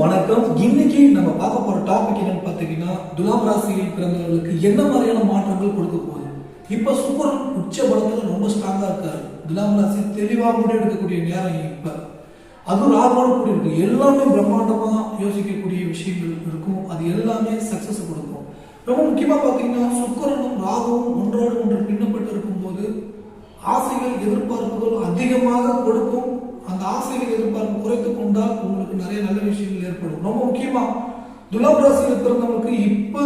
வணக்கம். இன்னைக்கு நம்ம பார்க்க போற டாபிக் என்னன்னு பார்த்தீங்கன்னா துலாம் ராசியில் பிறந்தவர்களுக்கு என்ன மாதிரியான மாற்றங்கள் கொடுக்க போகுது? இப்ப சூப்பர் உச்ச பலத்துல ரொம்ப ஸ்ட்ராங்கா இருக்காரு. துலாம் ராசி தெளிவா முடிவெடுக்கக்கூடிய நேரம் இப்ப. அதுவும் ராகோட கூடி இருக்கு. எல்லாமே பிரம்மாண்டமா யோசிக்கக்கூடிய விஷயங்கள் இருக்கும். அது எல்லாமே சக்சஸ் கொடுக்கும். ரொம்ப முக்கியமா பார்த்தீங்கன்னா சுக்கரனும் ராகுவும் ஒன்றோடு ஒன்று பின்னப்பட்டு இருக்கும்போது ஆசைகள் எதிர்பார்ப்புகள் அதிகமாக கொடுக்கும். அந்த ஆசைகள் எதிர்பார்ப்பு குறைத்து கொண்டால் உங்களுக்கு நிறைய நல்ல விஷயங்கள் ஏற்படும். ரொம்ப முக்கியமா துலாம் ராசியில் பிறந்தவங்களுக்கு இப்ப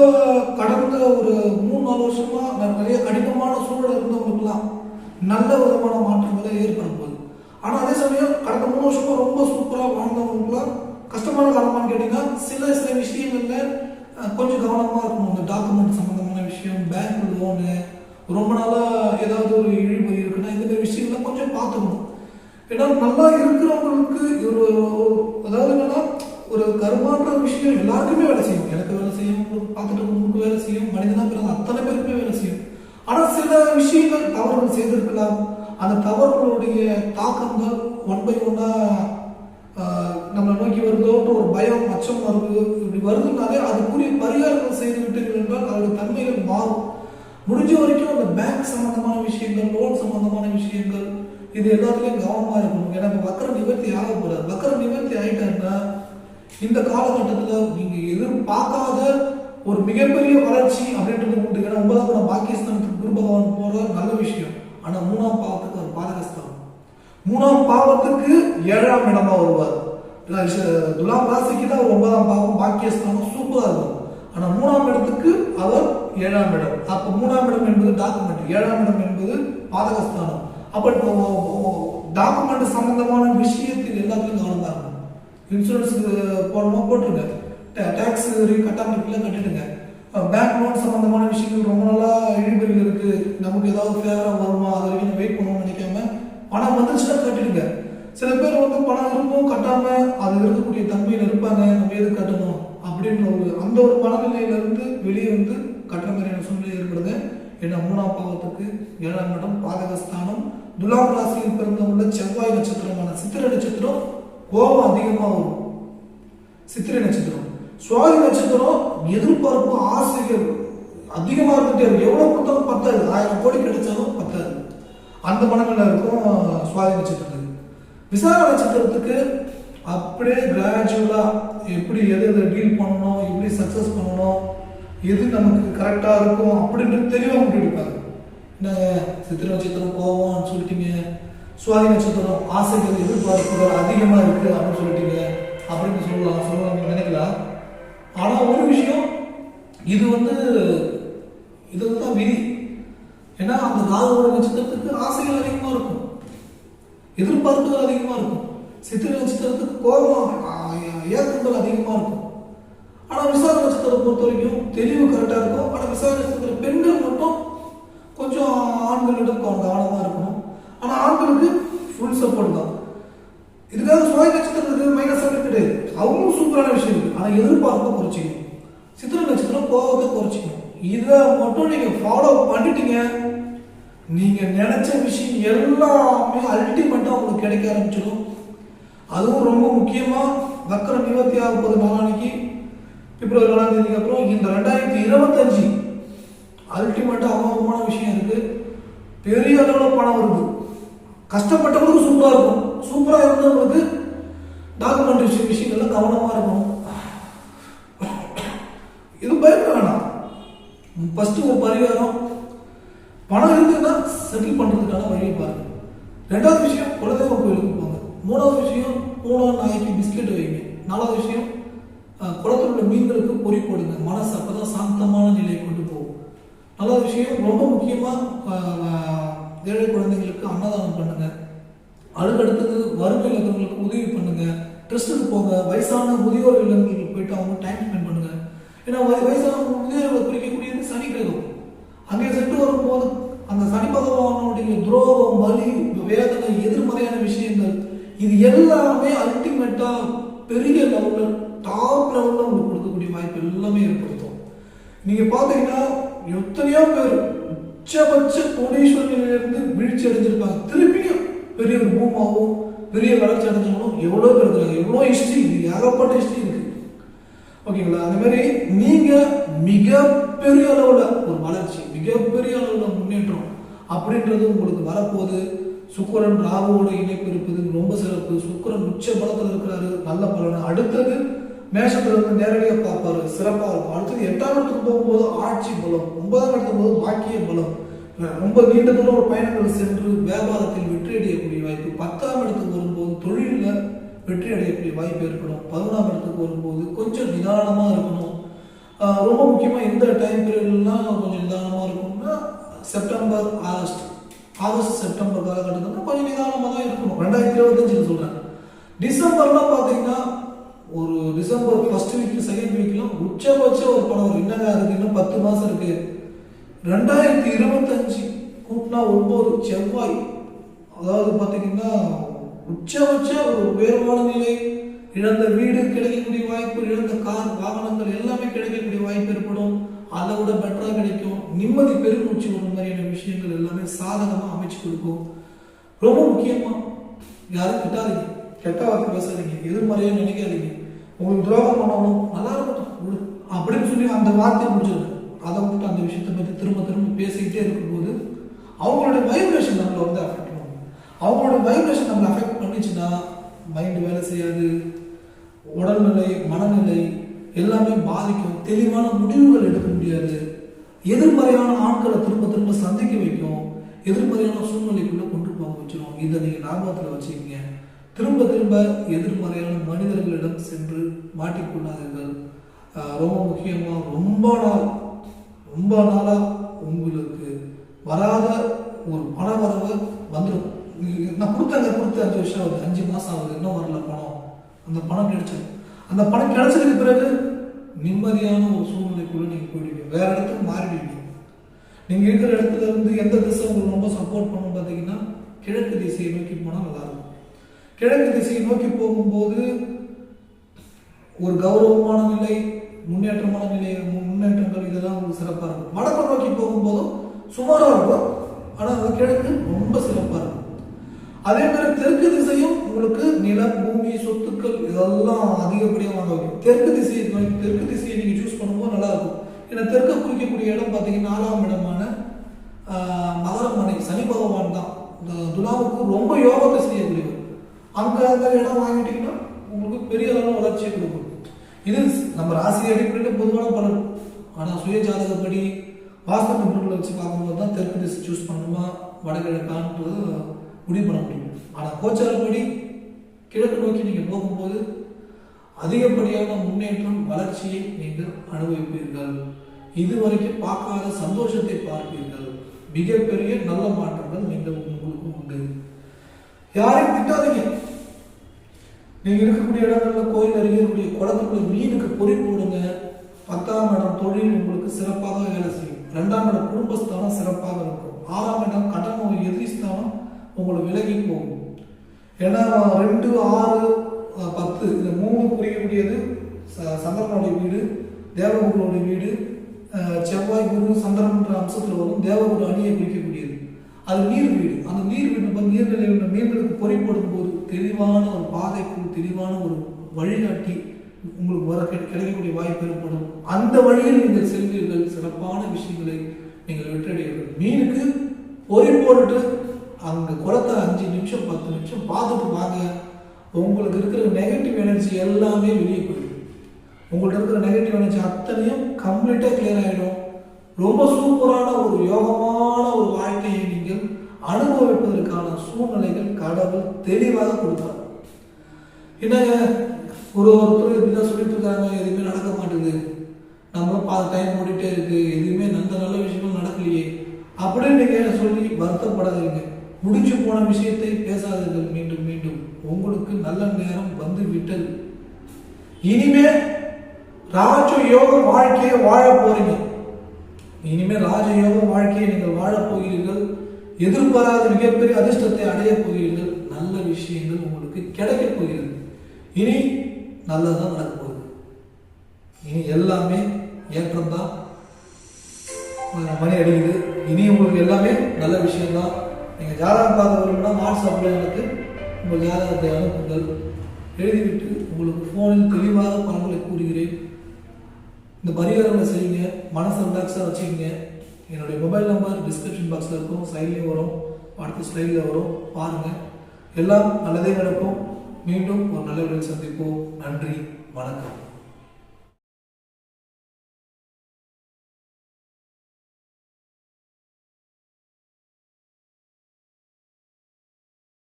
கடந்த ஒரு மூணு நாலு வருஷமா நிறைய கடினமான சூழல் இருந்தவங்களுக்குலாம் நல்ல விதமான மாற்றங்களை ஏற்படுத்துவது போகுது ஆனா அதே சமயம் கடந்த மூணு வருஷமா ரொம்ப சூப்பரா வாழ்ந்தவங்களுக்குலாம் கஷ்டமான காலமான்னு கேட்டீங்கன்னா சில சில விஷயங்கள்ல கொஞ்சம் கவனமா இருக்கணும். இந்த டாக்குமெண்ட் சம்பந்தமான விஷயம் பேங்க் லோனு ரொம்ப நாளா ஏதாவது ஒரு இழிவு இருக்குன்னா இந்த மாதிரி விஷயங்கள்லாம் கொஞ்சம் பார்த்துக்கணும். ஏன்னா நல்லா இருக்கிறவங்களுக்கு ஒரு அதாவது என்னன்னா ஒரு கருமான்ற விஷயம் எல்லாருக்குமே வேலை செய்யும். எனக்கு வேலை செய்யும் பார்த்துட்டு உங்களுக்கு வேலை செய்யும் மனிதனா பிறந்த அத்தனை பேருக்குமே வேலை செய்யும். ஆனா சில விஷயங்கள் தவறுகள் செய்திருக்கலாம். அந்த தவறுகளுடைய தாக்கங்கள் ஒன் பை ஒன்னா நம்மளை நோக்கி வருதோன்ற ஒரு பயம் அச்சம் வருது. இப்படி வருதுனாலே அதுக்குரிய பரிகாரங்கள் செய்து விட்டீர்கள் என்றால் அதோட தன்மைகள் மாறும். முடிஞ்ச வரைக்கும் அந்த பேங்க் சம்பந்தமான விஷயங்கள் லோன் சம்பந்தமான விஷயங்கள் இது எல்லாத்துலயும் கவனமா இருக்கணும். ஏன்னா இப்ப வக்கர நிவர்த்தி ஆக வக்கர நிவர்த்தி ஆயிட்டாருன்னா இந்த காலகட்டத்துல நீங்க எதிர்பார்க்காத ஒரு மிகப்பெரிய வளர்ச்சி அப்படின்றது உண்டு. ஏன்னா ஒன்பதாம் படம் பாகிஸ்தானுக்கு குரு பகவான் போற நல்ல விஷயம். ஆனா மூணாம் பாவத்துக்கு அவர் பாதகஸ்தானம் மூணாம் பாவத்துக்கு ஏழாம் இடமா வருவார். துலாம் ராசிக்கு தான் ஒன்பதாம் பாவம் பாக்கியஸ்தானம் சூப்பரா இருக்கும். ஆனா மூணாம் இடத்துக்கு அவர் ஏழாம் இடம். அப்ப மூணாம் இடம் என்பது டாக்குமெண்ட் ஏழாம் இடம் என்பது பாதகஸ்தானம். அப்ப டாக்குமெண்ட் சம்பந்தமான விஷயத்தில் எல்லாத்துலையும் கவனம் இருக்கணும் இன்சூரன்ஸுக்கு போடணுமா? போட்டுருங்க. டேக்ஸ் கட்டாம இருக்குல்ல கட்டிடுங்க. பேங்க் லோன் சம்பந்தமான விஷயங்கள் ரொம்ப நாளா இழுபறி இருக்கு. நமக்கு ஏதாவது ஃபேவரா வருமா? அது வரைக்கும் வெயிட் பண்ணணும்னு நினைக்காம பணம் வந்துச்சுன்னா கட்டிடுங்க. சில பேர் வந்து பணம் இருக்கும் கட்டாம அது இருக்கக்கூடிய தன்மையில இருப்பாங்க. நம்ம எது கட்டணும்? அப்படின்ற ஒரு அந்த ஒரு மனநிலையில இருந்து வெளியே வந்து கட்டுற மாதிரியான சூழ்நிலை ஏற்படுது. ஏன்னா மூணாம் பாவத்துக்கு ஏழாம் இடம் பாதகஸ்தானம். துலாம் ராசியில் பிறந்தவங்க செவ்வாய் நட்சத்திரமான சித்திரை நட்சத்திரம் கோபம் அதிகமாக வரும். சித்திரை நட்சத்திரம். சுவாதி நட்சத்திரம் எதிர்பார்ப்பு ஆசைகள் அதிகமாக இருந்துட்டே இருக்கும். எவ்வளவு கொடுத்தாலும் பத்தாது. ஆயிரம் கோடி கிடைச்சாலும் பத்தாது. அந்த மனநிலை இருக்கும் சுவாதி நட்சத்திரத்துக்கு விசாக நட்சத்திரத்துக்கு அப்படியே கிராஜுவலா எப்படி எது எதை டீல் பண்ணணும் எப்படி சக்சஸ் பண்ணணும் எது நமக்கு கரெக்டாக இருக்கும் அப்படின்ட்டு தெளிவாக முடிவெடுப்பாங்க என்னங்க சித்திரை நட்சத்திரம் கோவம்னு சொல்லிட்டீங்க. சுவாதி நட்சத்திரம் ஆசைகள் எதிர்பார்ப்புகள் அதிகமாக இருக்குது அப்படின்னு சொல்லிட்டீங்க. அப்படின்னு சொல்லலாம். சொல்லலாம் நீங்கள் நினைக்கலாம். ஆனால் ஒரு விஷயம் இது வந்து இது தான் விதி. ஏன்னா அந்த ராகுவோட நட்சத்திரத்துக்கு ஆசைகள் அதிகமாக இருக்கும். எதிர்பார்ப்புகள் அதிகமாக இருக்கும். சித்திரை நட்சத்திரத்துக்கு கோபம் ஆ, ஏக்கங்கள் இருக்கும். ஆனால் விசாக நட்சத்திரம் பொறுத்த வரைக்கும் தெளிவு கரெக்டாக இருக்கும். ஆனால் விசாக நட்சத்திர பெண்கள் மட்டும் கொஞ்சம் ஆண்களிடம் கொஞ்சம் கவனமா இருக்கணும் ஆனா ஆண்களுக்கு ஃபுல் சப்போர்ட் தான் இதுக்காக சுவாய் நட்சத்திரத்துக்கு மைனஸ் கிடையாது அவங்களும் சூப்பரான விஷயம் இருக்கு ஆனா எதிர்பார்ப்பை குறைச்சிக்கணும் சித்திரை நட்சத்திரம் கோபத்தை குறைச்சிக்கணும் இதை மட்டும் நீங்க ஃபாலோ பண்ணிட்டீங்க. நீங்க நினைச்ச விஷயம் எல்லாமே அல்டிமேட்டா உங்களுக்கு கிடைக்க ஆரம்பிச்சிடும். அதுவும் ரொம்ப முக்கியமா வக்கரம் இருபத்தி ஆறு போகுது நாளைக்கு பிப்ரவரி ஏழாம் தேதிக்கு அப்புறம் இந்த ரெண்டாயிரத்தி இருபத்தஞ்சு அல்டிமேட்டா அமோகமான விஷயம் இருக்கு. பெரிய அளவில் பணம் வருது. கஷ்டப்பட்டவங்களுக்கு சூப்பராக இருக்கும். சூப்பராக இருந்தவங்களுக்கு டாக்குமெண்ட் விஷயம் விஷயங்கள்லாம் கவனமாக இருக்கணும். ஃபஸ்ட்டு ஒரு பரிகாரம். பணம் இருக்குன்னா செட்டில் பண்ணுறதுக்கான வழியை பாருங்க. ரெண்டாவது விஷயம் குலதெய்வ கோயிலுக்கு போங்க. மூணாவது விஷயம் பூனா நாய்க்கு பிஸ்கெட் வைங்க. நாலாவது விஷயம் குளத்தில் உள்ள மீன்களுக்கு பொறி போடுங்க. மனசு அப்போ தான் சாந்தமான நிலையை கொண்டு போகும். நாலாவது விஷயம் ரொம்ப முக்கியமாக ஏழை குழந்தைங்களுக்கு அன்னதானம் பண்ணுங்க. அதுக்கடுத்தது வறுமையில் இருக்கிறவங்களுக்கு உதவி பண்ணுங்க. ட்ரஸ்ட்டுக்கு போங்க. வயசான முதியோர் இல்லங்களுக்கு போயிட்டு அவங்க டைம் ஸ்பெண்ட் பண்ணுங்க. ஏன்னா வயசான சனி கிரகம். அங்கே சென்று வரும்போது அந்த சனி பகவானுடைய துரோகம் வலி வேதனை எதிர்மறையான விஷயங்கள் இது எல்லாமே அல்டிமேட்டா பெரிய லெவல்ல டாப் லெவல்ல உங்களுக்கு கொடுக்கக்கூடிய வாய்ப்பு எல்லாமே ஏற்படுத்தும். நீங்க பாத்தீங்கன்னா எத்தனையோ பேர் உச்சபட்ச கோடீஸ்வரிலிருந்து வீழ்ச்சி அடைஞ்சிருப்பாங்க. திருப்பியும் பெரிய ஒரு பூமாவும் பெரிய வளர்ச்சி அடைஞ்சவங்களும் எவ்வளோ பேர் இருக்காங்க? எவ்வளோ ஹிஸ்ட்ரி இது ஏகப்பட்ட ஹிஸ்ட்ரி இருக்கு. ஓகேங்களா? அந்த மாதிரி நீங்க மிகப்பெரிய அளவுல ஒரு வளர்ச்சி மிகப்பெரிய அளவுல முன்னேற்றம் அப்படின்றது உங்களுக்கு வரப்போகுது. சுக்கரன் ராகுவோட இணைப்பு இருப்பது ரொம்ப சிறப்பு. சுக்கரன் உச்ச பலத்தில் இருக்கிறாரு நல்ல பலன். அடுத்தது மேஷத்துல இருந்து நேரடியாக பார்ப்பாரு சிறப்பாக இருக்கும். அடுத்தது எட்டாம் இடத்துக்கு போகும்போது ஆட்சி பலம் ஒன்பதாம் இடத்துக்கு போது பாக்கிய பலம். ரொம்ப நீண்ட தூரம் ஒரு பயணங்கள் சென்று வியாபாரத்தில் வெற்றி அடையக்கூடிய வாய்ப்பு. பத்தாம் இடத்துக்கு வரும்போது தொழிலில் வெற்றி அடையக்கூடிய வாய்ப்பு ஏற்படும். பதினொன்றாம் இடத்துக்கு வரும்போது கொஞ்சம் நிதானமாக இருக்கணும். ரொம்ப முக்கியமாக எந்த டைம் பீரியட்லாம் கொஞ்சம் நிதானமாக இருக்கணும்னா செப்டம்பர் ஆகஸ்ட். ஆகஸ்ட் செப்டம்பர் காலகட்டத்தில் கொஞ்சம் நிதானமாக தான் இருக்கணும். ரெண்டாயிரத்தி இருபத்தஞ்சில் சொல்கிறேன் டிசம்பர்லாம் பார்த்தீங்கன்னா ஒரு டிசம்பர் ஃபர்ஸ்ட் வீக் செகண்ட் வீக்லாம் உச்சபட்ச ஒரு படம் என்னங்க அதுக்கு இன்னும் பத்து மாதம் இருக்குது ரெண்டாயிரத்தி இருபத்தஞ்சு கூட்டினா ஒன்பது. செவ்வாய் அதாவது பார்த்தீங்கன்னா உச்சபட்ச ஒரு உயர்வான நிலை இழந்த வீடு கிடைக்கக்கூடிய வாய்ப்பு இழந்த கார் வாகனங்கள் எல்லாமே கிடைக்கக்கூடிய வாய்ப்பு ஏற்படும். அதை விட பெட்டராக கிடைக்கும். நிம்மதி பெருமூச்சு ஒரு மாதிரியான விஷயங்கள் எல்லாமே சாதகமாக அமைச்சு கொடுக்கும். ரொம்ப முக்கியமாக யாரும் திட்டாதீங்க கெட்ட வார்த்தை பேசாதீங்க. எதிர்மறையாக நினைக்காதீங்க. உங்களுக்கு துரோகம் பண்ணணும் நல்லா இருக்கட்டும். அப்படின்னு சொல்லி அந்த வார்த்தையை முடிச்சிருங்க அதை விட்டு அந்த விஷயத்தை பற்றி திரும்ப திரும்ப பேசிக்கிட்டே இருக்கும்போது அவங்களோட வைப்ரேஷன் நம்மளை வந்து அஃபெக்ட் அவங்களோட வைப்ரேஷன் நம்மளை அஃபெக்ட் பண்ணிச்சுன்னா மைண்டு வேலை செய்யாது உடல்நிலை மனநிலை எல்லாமே பாதிக்கும். தெளிவான முடிவுகள் எடுக்க முடியாது. எதிர்மறையான ஆட்களை திரும்ப திரும்ப சந்திக்க வைக்கும். எதிர்மறையான சூழ்நிலைக்குள்ளே கொண்டு போக வச்சிடும் இதை நீங்கள் ஞாபகத்துல வச்சுக்கீங்க. திரும்ப திரும்ப எதிர்மறையான மனிதர்களிடம் சென்று மாட்டிக்கொள்ளாதீர்கள். ரொம்ப முக்கியமாக ரொம்ப நாள் ரொம்ப நாளாக உங்களுக்கு வராத ஒரு பண வரவு வந்துடும் நான் கொடுத்தங்க கொடுத்த அஞ்சு வருஷம் ஆகுது. அஞ்சு மாதம் ஆகுது. இன்னும் வரல பணம். அந்த பணம் கிடைச்சது அந்த பணம் கிடைச்சதுக்கு பிறகு நிம்மதியான ஒரு சூழ்நிலைக்குள்ளே நீங்கள் போயிடுவீங்க. வேற இடத்துக்கு மாறிடுவீங்க. நீங்கள் இருக்கிற இடத்துல இருந்து எந்த திசை உங்களுக்கு ரொம்ப சப்போர்ட் பண்ணும் பார்த்தீங்கன்னா கிழக்கு திசையை நோக்கி போனால் நல்லாயிருக்கும் கிழக்கு திசையை நோக்கி போகும்போது ஒரு கௌரவமான நிலை முன்னேற்றமான நிலை முன்னேற்றங்கள் இதெல்லாம் உங்களுக்கு சிறப்பாக இருக்கும். வடக்கு நோக்கி போகும்போதும் சுமாராக இருக்கும். ஆனால் அது கிழக்கு ரொம்ப சிறப்பாக இருக்கும். அதே மாதிரி தெற்கு திசையும் உங்களுக்கு நிலம் பூமி சொத்துக்கள் இதெல்லாம் அதிகப்படியாக வாங்க வைக்கும் தெற்கு திசையை தெற்கு திசையை நீங்கள் சூஸ் பண்ணும்போது நல்லா இருக்கும். ஏன்னா தெற்கு குறிக்கக்கூடிய இடம் பார்த்தீங்கன்னா நாலாம் இடமான ஆஹ், மகரமனை சனி பகவான் தான். இந்த துலாவுக்கு ரொம்ப யோகத்தை செய்யக்கூடியவர். அங்கே அந்த இடம் வாங்கிட்டீங்கன்னா உங்களுக்கு பெரிய அளவில் வளர்ச்சியை கொடுக்கும். இது நம்ம ராசி அடிப்படையில் பொதுவான பலன். ஆனால் சுய ஜாதகப்படி வாஸ்து வச்சு பார்க்கும்போது தான் தெற்கு திசை சூஸ் பண்ணணுமா வடகிழக்கான்றது முடிவு பண்ண முடியும் ஆனால் கோச்சாரப்படி கிழக்கு நோக்கி நீங்கள் போகும்போது அதிகப்படியான முன்னேற்றம் வளர்ச்சியை நீங்கள் அனுபவிப்பீர்கள். இதுவரைக்கும் பார்க்காத சந்தோஷத்தை பார்ப்பீர்கள். மிகப்பெரிய நல்ல மாற்றங்கள் நீங்கள் உங்களுக்கு உண்டு. யாரையும் திட்டாதீங்க. நீங்க இருக்கக்கூடிய இடங்கள்ல கோயில் அருகே இருக்கக்கூடிய குளத்துக்குள்ள மீனுக்கு பொறி போடுங்க. பத்தாம் இடம் தொழில் உங்களுக்கு சிறப்பாக வேலை செய்யும். ரெண்டாம் இடம் குடும்பஸ்தானம் சிறப்பாக இருக்கும். ஆறாம் இடம் கடன் எதிர்ஸ்தானம் எதிரி ஸ்தானம் உங்களுக்கு விலகி போகும். ஏன்னா ரெண்டு ஆறு பத்து இந்த மூணு குறிக்கக்கூடியது ச- சந்திரனுடைய வீடு தேவகுருடைய வீடு செவ்வாய் குரு சந்திரன்ற அம்சத்தில் வரும் தேவகுரு அணியை குறிக்கக்கூடியது. அது நீர் வீடு. அந்த நீர் வீடு நம்ம நீர்நிலையில் மீன்களுக்கு பொறி போது தெளிவான ஒரு பாதைக்கு தெளிவான ஒரு வழிகாட்டி உங்களுக்கு வர கிடைக்கக்கூடிய வாய்ப்பு ஏற்படும். அந்த வழியில் நீங்கள் செல்வீர்கள். சிறப்பான விஷயங்களை நீங்கள் வெற்றடைவீர்கள் மீனுக்கு பொறி போட்டுட்டு அந்த குளத்தை அஞ்சு நிமிஷம் பத்து நிமிஷம் பார்த்துட்டு வாங்க. உங்களுக்கு இருக்கிற நெகட்டிவ் எனர்ஜி எல்லாமே வெளியே போயிடும். உங்கள்கிட்ட இருக்கிற நெகட்டிவ் எனர்ஜி அத்தனையும் கம்ப்ளீட்டாக கிளியர் ஆகிடும் ரொம்ப சூப்பரான ஒரு யோகமான ஒரு வாழ்க்கையை நீங்கள் அனுபவிப்பதற்கான சூழ்நிலைகள் கடவுள் தெளிவாக கொடுத்தார். என்னங்க? ஒரு ஒருத்தர் இப்படிதான் சொல்லிட்டு இருக்காங்க எதுவுமே நடக்க மாட்டேங்குது. நம்மளும் பார்த்து டைம் ஓடிட்டே இருக்கு. எதுவுமே நல்ல நல்ல விஷயங்கள் நடக்கலையே. அப்படின்னு நீங்கள் சொல்லி வருத்தப்படாதீங்க. முடிஞ்சு போன விஷயத்தை பேசாதீர்கள். மீண்டும் மீண்டும். உங்களுக்கு நல்ல நேரம் வந்து விட்டது இனிமே ராஜ யோக வாழ்க்கையை வாழ போறீங்க. இனிமே ராஜயோக வாழ்க்கையை நீங்கள் வாழப் போகிறீர்கள். எதிர்பாராத மிகப்பெரிய அதிர்ஷ்டத்தை அடையப் போகிறீர்கள். நல்ல விஷயங்கள் உங்களுக்கு கிடைக்கப் போகிறது. இனி நல்லதாக நடக்க போகுது. இனி எல்லாமே ஏற்றம்தான். மணி அடிக்குது. இனி உங்களுக்கு எல்லாமே நல்ல விஷயம்தான். நீங்கள் ஜாதகம் பார்க்க விரும்பினா வாட்ஸ்அப்பில் எனக்கு உங்கள் ஜாதகத்தை அனுப்புங்கள். எழுதிவிட்டு உங்களுக்கு ஃபோனில் தெளிவாக பலன்களை கூறுகிறேன். இந்த பரிகாரங்களை செய்யுங்க. மனசை ரிலாக்ஸாக வச்சுக்கோங்க. என்னுடைய மொபைல் நம்பர் டிஸ்கிரிப்ஷன் பாக்ஸில் இருக்கும். சைட்லேயும் வரும். அடுத்த ஸ்லைடில் வரும். பாருங்கள் எல்லாம் நல்லதே நடக்கும். மீண்டும் ஒரு நல்ல விடையில் சந்திப்போம். நன்றி. வணக்கம்.